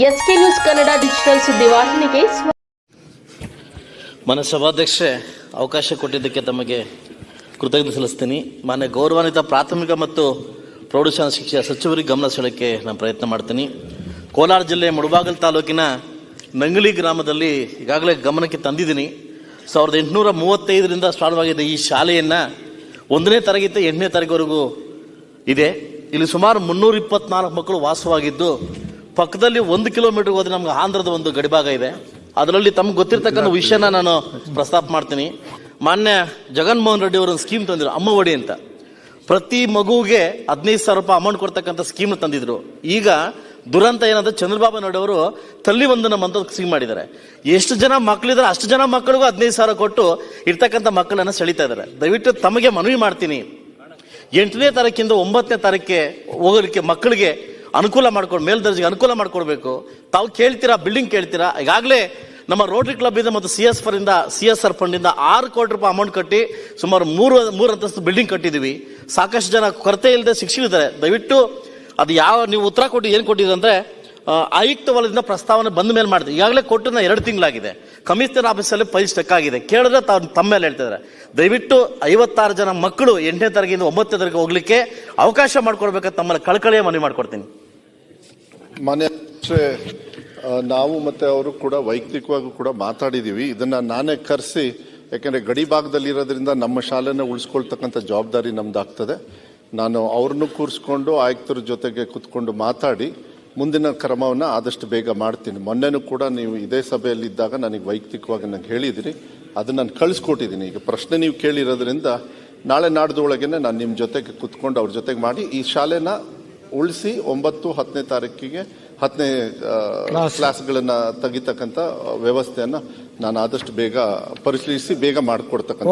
S K news Kannada digital ಸುದ್ದಿವಾಹಿನಿಗೆ ವಾಹಿನಿಗೆ ಮಾನ್ಯ ಸಭಾಧ್ಯಕ್ಷೆ ಅವಕಾಶ ಕೊಟ್ಟಿದ್ದಕ್ಕೆ ತಮಗೆ ಕೃತಜ್ಞತೆ ಸಲ್ಲಿಸ್ತೀನಿ. ಮಾನ್ಯ ಗೌರವಾನ್ವಿತ ಪ್ರಾಥಮಿಕ ಮತ್ತು ಪ್ರೌಢಶಾಲಾ ಶಿಕ್ಷಣ ಸಚಿವರಿಗೆ ಗಮನ ಸೆಳೆಕ್ಕೆ ನಾನು ಪ್ರಯತ್ನ ಮಾಡ್ತೀನಿ. ಕೋಲಾರ ಜಿಲ್ಲೆ ಮುಡಬಾಗಲ್ ತಾಲೂಕಿನ ನಂಗಲಿ ಗ್ರಾಮದಲ್ಲಿ ಈಗಾಗಲೇ ಗಮನಕ್ಕೆ ತಂದಿದ್ದೀನಿ. ಸಾವಿರದ ಎಂಟುನೂರ ಮೂವತ್ತೈದರಿಂದ ಪ್ರಾರಂಭವಾಗಿದ್ದ ಈ ಶಾಲೆಯನ್ನು. ಒಂದನೇ ತರಗತಿ ಎಂಟನೇ ತರಗತಿವರೆಗೂ ಇದೆ. ಇಲ್ಲಿ ಸುಮಾರು ಮುನ್ನೂರ ಇಪ್ಪತ್ನಾಲ್ಕು ಮಕ್ಕಳು ವಾಸವಾಗಿದ್ದು ಪಕ್ಕದಲ್ಲಿ ಒಂದು ಕಿಲೋಮೀಟರ್ ಹೋದ್ರೆ ನಮ್ಗೆ ಆಂಧ್ರದ ಒಂದು ಗಡಿಭಾಗ ಇದೆ. ಅದರಲ್ಲಿ ತಮ್ಗೆ ಗೊತ್ತಿರ್ತಕ್ಕಂಥ ವಿಷಯನ ನಾನು ಪ್ರಸ್ತಾಪ ಮಾಡ್ತೀನಿ. ಮಾನ್ಯ ಜಗನ್ಮೋಹನ್ ರೆಡ್ಡಿ ಅವರೊಂದು ಸ್ಕೀಮ್ ತಂದಿದ್ರು ಅಮ್ಮ ಒಡಿ ಅಂತ. ಪ್ರತಿ ಮಗುವಿಗೆ ಹದಿನೈದು ಸಾವಿರ ರೂಪಾಯಿ ಅಮೌಂಟ್ ಕೊಡ್ತಕ್ಕಂಥ ಸ್ಕೀಮ್ ತಂದಿದ್ರು. ಈಗ ದುರಂತ ಏನಂದ್ರೆ ಚಂದ್ರಬಾಬು ನಾಯ್ಡು ಅವರು ತಲ್ಲಿ ಒಂದು ಅಂತ ಸ್ಕೀಮ್ ಮಾಡಿದ್ದಾರೆ. ಎಷ್ಟು ಜನ ಮಕ್ಕಳಿದ್ದಾರೆ ಅಷ್ಟು ಜನ ಮಕ್ಕಳಿಗೂ ಹದಿನೈದು ಸಾವಿರ ಕೊಟ್ಟು ಇರ್ತಕ್ಕಂಥ ಮಕ್ಕಳನ್ನ ಸೆಳಿತಾ ಇದ್ದಾರೆ. ದಯವಿಟ್ಟು ತಮಗೆ ಮನವಿ ಮಾಡ್ತೀನಿ. ಎಂಟನೇ ತಾರೀಕಿಂದ ಒಂಬತ್ತನೇ ತಾರೀಕಿಗೆ ಹೋಗೋದಕ್ಕೆ ಮಕ್ಕಳಿಗೆ ಅನುಕೂಲ ಮಾಡ್ಕೊಂಡು, ಮೇಲ್ದರ್ಜೆಗೆ ಅನುಕೂಲ ಮಾಡಿಕೊಡ್ಬೇಕು. ತಾವು ಕೇಳ್ತೀರಾ, ಬಿಲ್ಡಿಂಗ್ ಕೇಳ್ತೀರಾ, ಈಗಾಗಲೇ ನಮ್ಮ ರೋಟರಿ ಕ್ಲಬ್ ಇದೆ ಮತ್ತು ಸಿ ಎಸ್ ಫರ್ ಇಂದ, ಸಿ ಎಸ್ ಆರ್ ಫಂಡಿಂದ ಆರು ಕೋಟಿ ರೂಪಾಯಿ ಅಮೌಂಟ್ ಕಟ್ಟಿ ಸುಮಾರು ಮೂರು ಮೂರು ಅಂತಸ್ತು ಬಿಲ್ಡಿಂಗ್ ಕಟ್ಟಿದ್ದೀವಿ ಸಾಕಷ್ಟು ಜನ ಕೊರತೆ ಇಲ್ಲದೆ ಶಿಕ್ಷಕರಿದ್ದಾರೆ ದಯವಿಟ್ಟು ಅದು ಯಾವ, ನೀವು ಉತ್ತರ ಕೊಟ್ಟು ಏನು ಕೊಟ್ಟಿದ್ರು ಅಂದರೆ ಆಯುಕ್ತ ವಲಯದಿಂದ ಪ್ರಸ್ತಾವನೆ ಬಂದ ಮೇಲೆ ಮಾಡಿದೆ. ಈಗಾಗಲೇ ಕೊಟ್ಟು ಎರಡು ತಿಂಗಳಾಗಿದೆ. ಕಮಿಷನರ್ ಆಫೀಸಲ್ಲಿ ಫೈಲ್ ಸ್ಟಕ್ ಆಗಿದೆ. ಕೇಳಿದ್ರೆ ತಾವು ತಮ್ಮ ಮೇಲೆ ಹೇಳ್ತಿದ್ದಾರೆ. ದಯವಿಟ್ಟು ಐವತ್ತಾರು ಜನ ಮಕ್ಕಳು ಎಂಟನೇ ತಾರೀಕಿಂದ ಒಂಬತ್ತನೇ ತರಗತಿ ಹೋಗ್ಲಿಕ್ಕೆ ಅವಕಾಶ ಮಾಡಿಕೊಡ್ಬೇಕಂತ ತಮ್ಮಲ್ಲಿ ಕಳಕಳಿಯ ಮನವಿ ಮಾಡ್ಕೊಡ್ತೀನಿ. ಅಧ್ಯಕ್ಷರೇ, ನಾವು ಮತ್ತೆ ಅವರು ಕೂಡ ವೈಯಕ್ತಿಕವಾಗಿ ಕೂಡ ಮಾತಾಡಿದ್ದೀವಿ ಇದನ್ನು ನಾನೇ ಕರೆಸಿ ಯಾಕೆಂದರೆ ಗಡಿ ಭಾಗದಲ್ಲಿರೋದ್ರಿಂದ ನಮ್ಮ ಶಾಲೆನ ಉಳಿಸ್ಕೊಳ್ತಕ್ಕಂಥ ಜವಾಬ್ದಾರಿ ನಮ್ದಾಗ್ತದೆ. ನಾನು ಅವ್ರನ್ನು ಕೂರಿಸ್ಕೊಂಡು ಆಯುಕ್ತರ ಜೊತೆಗೆ ಕುತ್ಕೊಂಡು ಮಾತಾಡಿ ಮುಂದಿನ ಕ್ರಮವನ್ನು ಆದಷ್ಟು ಬೇಗ ಮಾಡ್ತೀನಿ. ಮೊನ್ನೆನೂ ಕೂಡ ನೀವು ಇದೇ ಸಭೆಯಲ್ಲಿ ಇದ್ದಾಗ ನನಗೆ ವೈಯಕ್ತಿಕವಾಗಿ ನನಗೆ ಹೇಳಿದಿರಿ. ಅದನ್ನು ನಾನು ಕಳಿಸ್ಕೊಟ್ಟಿದ್ದೀನಿ ಈಗ ಪ್ರಶ್ನೆ ನೀವು ಕೇಳಿರೋದ್ರಿಂದ ನಾಳೆ ನಾಡ್ದೊಳಗೇನೆ ನಾನು ನಿಮ್ಮ ಜೊತೆಗೆ ಕುತ್ಕೊಂಡು ಅವ್ರ ಜೊತೆಗೆ ಮಾಡಿ ಈ ಶಾಲೆನ ಉಳಿಸಿ ಒಂಬತ್ತು ಹತ್ತನೇ ತಾರೀಕಿಗೆ ಹತ್ತನೇ ಕ್ಲಾಸ್ಗಳನ್ನ ತೆಗಿತಕ್ಕಂಥ ವ್ಯವಸ್ಥೆಯನ್ನ ನಾನು ಆದಷ್ಟು ಬೇಗ ಪರಿಶೀಲಿಸಿ ಬೇಗ ಮಾಡಿಕೊಡ್ತಕ್ಕಂಥ